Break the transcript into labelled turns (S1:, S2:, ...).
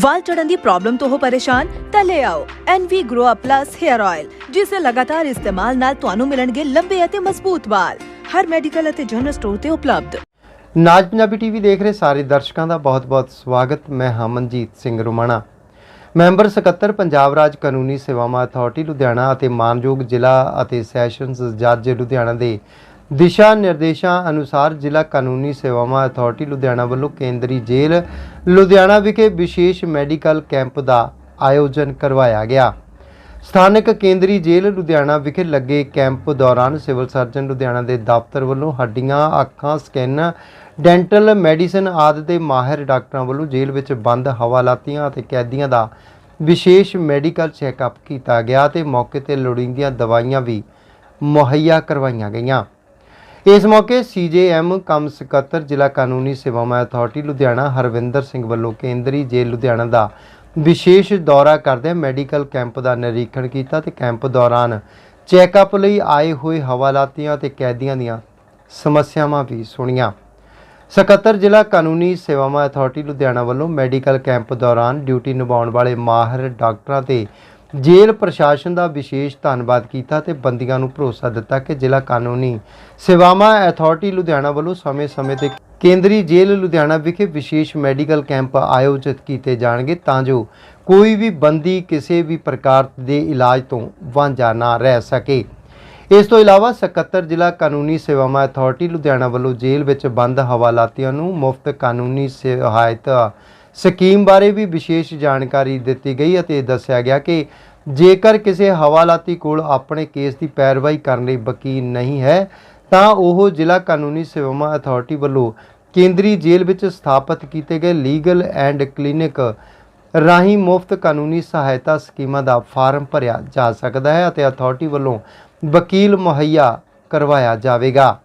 S1: ਵਾਲ ਚੜਨ ਦੀ ਪ੍ਰੋਬਲਮ ਤੋਂ ਹੋ ਪਰੇਸ਼ਾਨ, ਤਾਂ ਲੈ ਆਓ NV Grow Up Plus Hair Oil ਜਿਸ ਦੇ ਲਗਾਤਾਰ ਇਸਤੇਮਾਲ ਨਾਲ ਤੁਹਾਨੂੰ ਮਿਲਣਗੇ ਲੰਬੇ ਅਤੇ ਮਜ਼ਬੂਤ ਵਾਲ। ਹਰ ਮੈਡੀਕਲ ਅਤੇ ਜਨਰਲ ਸਟੋਰ ਤੇ ਉਪਲਬਧ।
S2: ਨਾਜ ਪੰਜਾਬੀ ਟੀਵੀ ਦੇਖ ਰਹੇ ਸਾਰੇ ਦਰਸ਼ਕਾਂ ਦਾ ਬਹੁਤ-ਬਹੁਤ ਸਵਾਗਤ। ਮੈਂ ਹਮਨਜੀਤ ਸਿੰਘ ਰੁਮਾਣਾ। ਮੈਂਬਰ ਸਕੱਤਰ ਪੰਜਾਬ ਰਾਜ ਕਾਨੂੰਨੀ ਸੇਵਾਵਾਂ ਅਥਾਰਟੀ ਲੁਧਿਆਣਾ ਅਤੇ ਮਾਨਯੋਗ ਜ਼ਿਲ੍ਹਾ ਅਤੇ ਸੈਸ਼ਨਜ਼ ਜੱਜ ਲੁਧਿਆਣਾ ਦੇ ਦਿਸ਼ਾ ਨਿਰਦੇਸ਼ਾਂ ਅਨੁਸਾਰ ਜ਼ਿਲ੍ਹਾ ਕਾਨੂੰਨੀ ਸੇਵਾਵਾਂ ਅਥਾਰਟੀ ਲੁਧਿਆਣਾ ਵੱਲੋਂ ਕੇਂਦਰੀ ਜੇਲ੍ਹ ਲੁਧਿਆਣਾ ਵਿਖੇ ਵਿਸ਼ੇਸ਼ ਮੈਡੀਕਲ ਕੈਂਪ ਦਾ ਆਯੋਜਨ ਕਰਵਾਇਆ ਗਿਆ। ਸਥਾਨਕ ਕੇਂਦਰੀ ਜੇਲ੍ਹ ਲੁਧਿਆਣਾ ਵਿਖੇ ਲੱਗੇ ਕੈਂਪ ਦੌਰਾਨ ਸਿਵਲ ਸਰਜਨ ਲੁਧਿਆਣਾ ਦੇ ਦਫ਼ਤਰ ਵੱਲੋਂ ਹੱਡੀਆਂ, ਅੱਖਾਂ, ਸਕੈਨ, ਡੈਂਟਲ ਮੈਡੀਸਨ ਆਦਿ ਦੇ ਮਾਹਿਰ ਡਾਕਟਰਾਂ ਵੱਲੋਂ ਜੇਲ੍ਹ ਵਿੱਚ ਬੰਦ ਹਵਾਲਾਤੀਆਂ ਅਤੇ ਕੈਦੀਆਂ ਦਾ ਵਿਸ਼ੇਸ਼ ਮੈਡੀਕਲ ਚੈੱਕਅਪ ਕੀਤਾ ਗਿਆ ਤੇ ਮੌਕੇ ਤੇ ਲੋੜੀਂਦੀਆਂ ਦਵਾਈਆਂ ਵੀ ਮੁਹੱਈਆ ਕਰਵਾਈਆਂ ਗਈਆਂ। ਇਸ ਮੌਕੇ ਸੀਜੇਐਮ ਕੰਮ ਸਕੱਤਰ, ਜ਼ਿਲ੍ਹਾ ਕਾਨੂੰਨੀ ਸੇਵਾਵਾਂ ਅਥਾਰਟੀ ਲੁਧਿਆਣਾ ਹਰਵਿੰਦਰ ਸਿੰਘ ਵੱਲੋਂ ਕੇਂਦਰੀ ਜੇਲ੍ਹ ਲੁਧਿਆਣਾ ਦਾ ਵਿਸ਼ੇਸ਼ ਦੌਰਾ ਕਰਦਿਆਂ ਮੈਡੀਕਲ ਕੈਂਪ ਦਾ ਨਿਰੀਖਣ ਕੀਤਾ ਤੇ ਕੈਂਪ ਦੌਰਾਨ ਚੈੱਕਅਪ ਲਈ ਆਏ ਹੋਏ ਹਵਾਲਾਤੀਆਂ ਤੇ ਕੈਦੀਆਂ ਦੀਆਂ ਸਮੱਸਿਆਵਾਂ ਵੀ ਸੁਣੀਆਂ। ਸਕੱਤਰ, ਜ਼ਿਲ੍ਹਾ ਕਾਨੂੰਨੀ ਸੇਵਾਵਾਂ ਅਥਾਰਟੀ ਲੁਧਿਆਣਾ ਵੱਲੋਂ ਮੈਡੀਕਲ ਕੈਂਪ ਦੌਰਾਨ ਡਿਊਟੀ ਨਿਭਾਉਣ ਵਾਲੇ ਮਾਹਿਰ, ਡਾਕਟਰਾਂ ਤੇ ਜੇਲ੍ਹ ਪ੍ਰਸ਼ਾਸਨ ਦਾ ਵਿਸ਼ੇਸ਼ ਧੰਨਵਾਦ ਕੀਤਾ ਤੇ ਬੰਦੀਆਂ ਨੂੰ ਭਰੋਸਾ ਦਿੱਤਾ ਕਿ ਜ਼ਿਲ੍ਹਾ ਕਾਨੂੰਨੀ ਸੇਵਾਵਾਂ ਅਥਾਰਟੀ ਲੁਧਿਆਣਾ ਵੱਲੋਂ ਸਮੇਂ-ਸਮੇਂ ਤੇ ਕੇਂਦਰੀ ਜੇਲ੍ਹ ਲੁਧਿਆਣਾ ਵਿਖੇ ਵਿਸ਼ੇਸ਼ ਮੈਡੀਕਲ ਕੈਂਪ ਆਯੋਜਿਤ ਕੀਤੇ ਜਾਣਗੇ ਤਾਂ ਜੋ ਕੋਈ ਵੀ ਬੰਦੀ ਕਿਸੇ ਵੀ ਪ੍ਰਕਾਰ ਦੇ ਇਲਾਜ ਤੋਂ ਵਾਂਝਾ ਨਾ ਰਹਿ ਸਕੇ। ਇਸ ਤੋਂ ਇਲਾਵਾ ਸਕੱਤਰ ਜ਼ਿਲ੍ਹਾ ਕਾਨੂੰਨੀ ਸੇਵਾਵਾਂ ਅਥਾਰਟੀ ਲੁਧਿਆਣਾ ਵੱਲੋਂ ਜੇਲ੍ਹ ਵਿੱਚ ਬੰਦ ਹਵਾਲਾਤੀਆਂ ਨੂੰ ਮੁਫਤ ਕਾਨੂੰਨੀ ਸਹਾਇਤਾ ਸਕੀਮ ਬਾਰੇ ਵੀ ਵਿਸ਼ੇਸ਼ ਜਾਣਕਾਰੀ ਦਿੱਤੀ ਗਈ ਅਤੇ ਦੱਸਿਆ ਗਿਆ ਕਿ ਜੇਕਰ ਕਿਸੇ ਹਵਾਲਾਤੀ ਕੋਲ ਆਪਣੇ ਕੇਸ ਦੀ ਪੈਰਵਾਈ ਕਰਨ ਲਈ ਵਕੀਲ ਨਹੀਂ ਹੈ, ਤਾਂ ਉਹ ਜ਼ਿਲ੍ਹਾ ਕਾਨੂੰਨੀ ਸੇਵਾਵਾਂ ਅਥਾਰਟੀ ਵੱਲੋਂ ਕੇਂਦਰੀ ਜੇਲ੍ਹ ਵਿੱਚ ਸਥਾਪਿਤ ਕੀਤੇ ਗਏ ਲੀਗਲ ਐਂਡ ਕਲੀਨਿਕ ਰਾਹੀਂ ਮੁਫਤ ਕਾਨੂੰਨੀ ਸਹਾਇਤਾ ਸਕੀਮਾਂ ਦਾ ਫਾਰਮ ਭਰਿਆ ਜਾ ਸਕਦਾ ਹੈ ਅਤੇ ਅਥਾਰਟੀ ਵੱਲੋਂ ਵਕੀਲ ਮੁਹੱਈਆ ਕਰਵਾਇਆ ਜਾਵੇਗਾ।